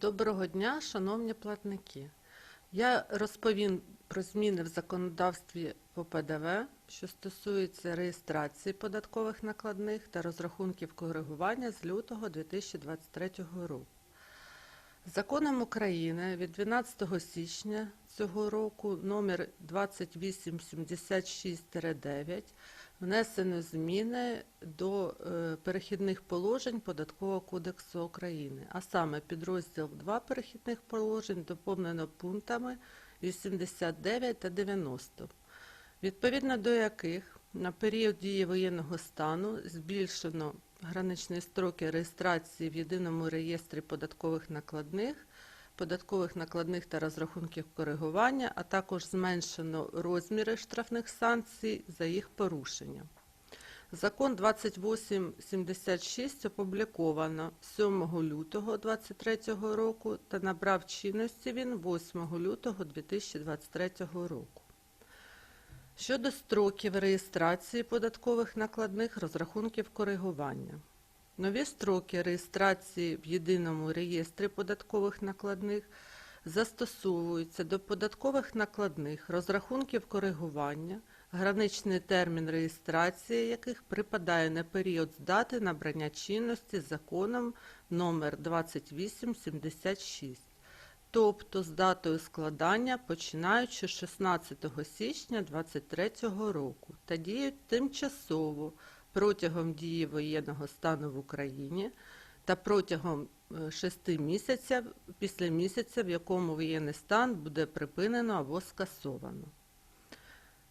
Доброго дня, шановні платники. Я розповім про зміни в законодавстві по ПДВ, що стосується реєстрації податкових накладних та розрахунків коригування з лютого 2023 року. Законом України від 12 січня цього року номер 2876-9 внесено зміни до е, перехідних положень Податкового кодексу України, а саме підрозділ 2 перехідних положень доповнено пунктами 89 та 90, відповідно до яких на період дії воєнного стану збільшено граничні строки реєстрації в єдиному реєстрі податкових накладних, податкових накладних та розрахунків коригування, а також зменшено розміри штрафних санкцій за їх порушення. Закон 2876 опубліковано 7 лютого 2023 року та набрав чинності він 8 лютого 2023 року. Щодо строків реєстрації податкових накладних розрахунків коригування. Нові строки реєстрації в єдиному реєстрі податкових накладних застосовуються до податкових накладних розрахунків коригування, граничний термін реєстрації яких припадає на період з дати набрання чинності законом номер 2876 тобто з датою складання починаючи з 16 січня 2023 року та діють тимчасово протягом дії воєнного стану в Україні та протягом 6 місяців після місяця, в якому воєнний стан буде припинено або скасовано.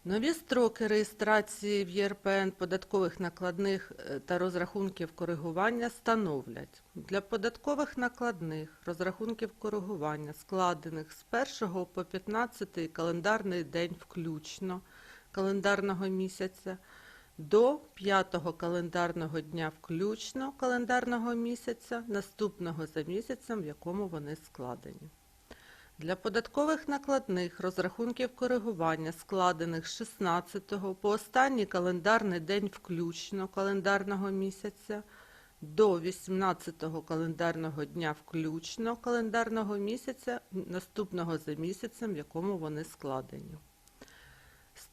Нові строки реєстрації в ЄРПН податкових накладних е, та розрахунків коригування становлять для податкових накладних розрахунків коригування, складених з 1 по 15 календарний день включно календарного місяця до 5 календарного дня включно календарного місяця, наступного за місяцем, в якому вони складені. Для податкових накладних розрахунків коригування, складених з 16 по останній календарний день включно календарного місяця до 18 календарного дня включно календарного місяця, наступного за місяцем, в якому вони складені.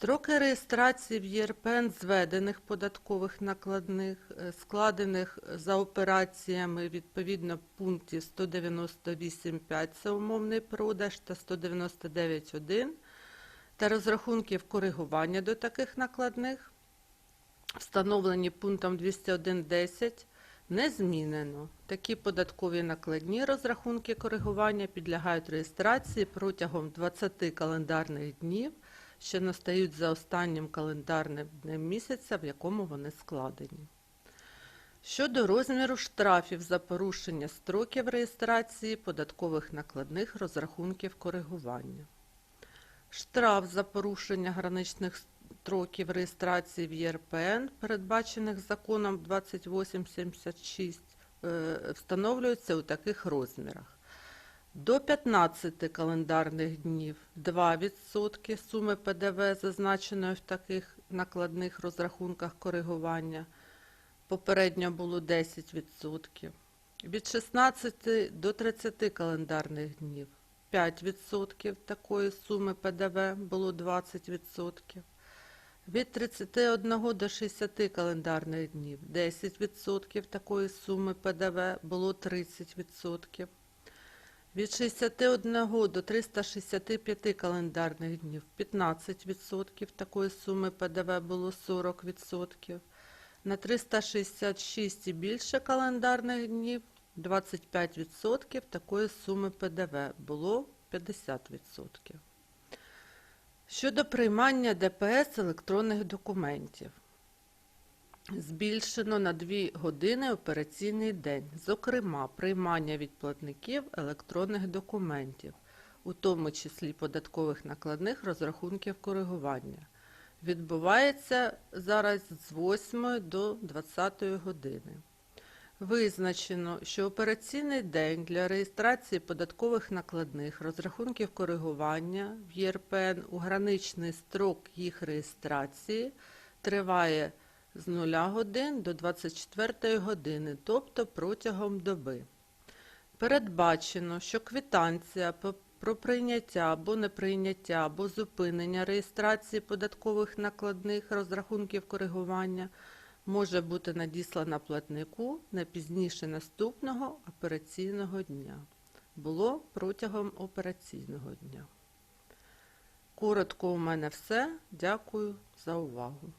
Строки реєстрації в ЄРПН зведених податкових накладних, е, складених за операціями відповідно пунктів 198.5 це умовний продаж та 199.1 та розрахунків коригування до таких накладних, встановлені пунктом 201.10, не змінено. Такі податкові накладні розрахунки коригування підлягають реєстрації протягом 20 календарних днів що настають за останнім календарним днем місяця, в якому вони складені. Щодо розміру штрафів за порушення строків реєстрації податкових накладних розрахунків коригування. Штраф за порушення граничних строків реєстрації в ЄРПН, передбачених законом 2876, е, встановлюється у таких розмірах. До 15 календарних днів 2% суми ПДВ, зазначеної в таких накладних розрахунках коригування. Попередньо було 10%. Від 16 до 30 календарних днів 5% такої суми ПДВ було 20%. Від 31 до 60 календарних днів 10% такої суми ПДВ було 30%. Від 61 до 365 календарних днів 15% такої суми ПДВ було 40%. На 366 і більше календарних днів 25% такої суми ПДВ було 50%. Щодо приймання ДПС електронних документів. Збільшено на 2 години операційний день, зокрема, приймання від платників електронних документів, у тому числі податкових накладних розрахунків коригування. Відбувається зараз з 8 до 20 години. Визначено, що операційний день для реєстрації податкових накладних розрахунків коригування в ЄРПН у граничний строк їх реєстрації триває з 0 годин до 24 години, тобто протягом доби. Передбачено, що квитанція про прийняття або неприйняття або зупинення реєстрації податкових накладних розрахунків коригування може бути надіслана платнику не пізніше наступного операційного дня. Було протягом операційного дня. Коротко у мене все. Дякую за увагу.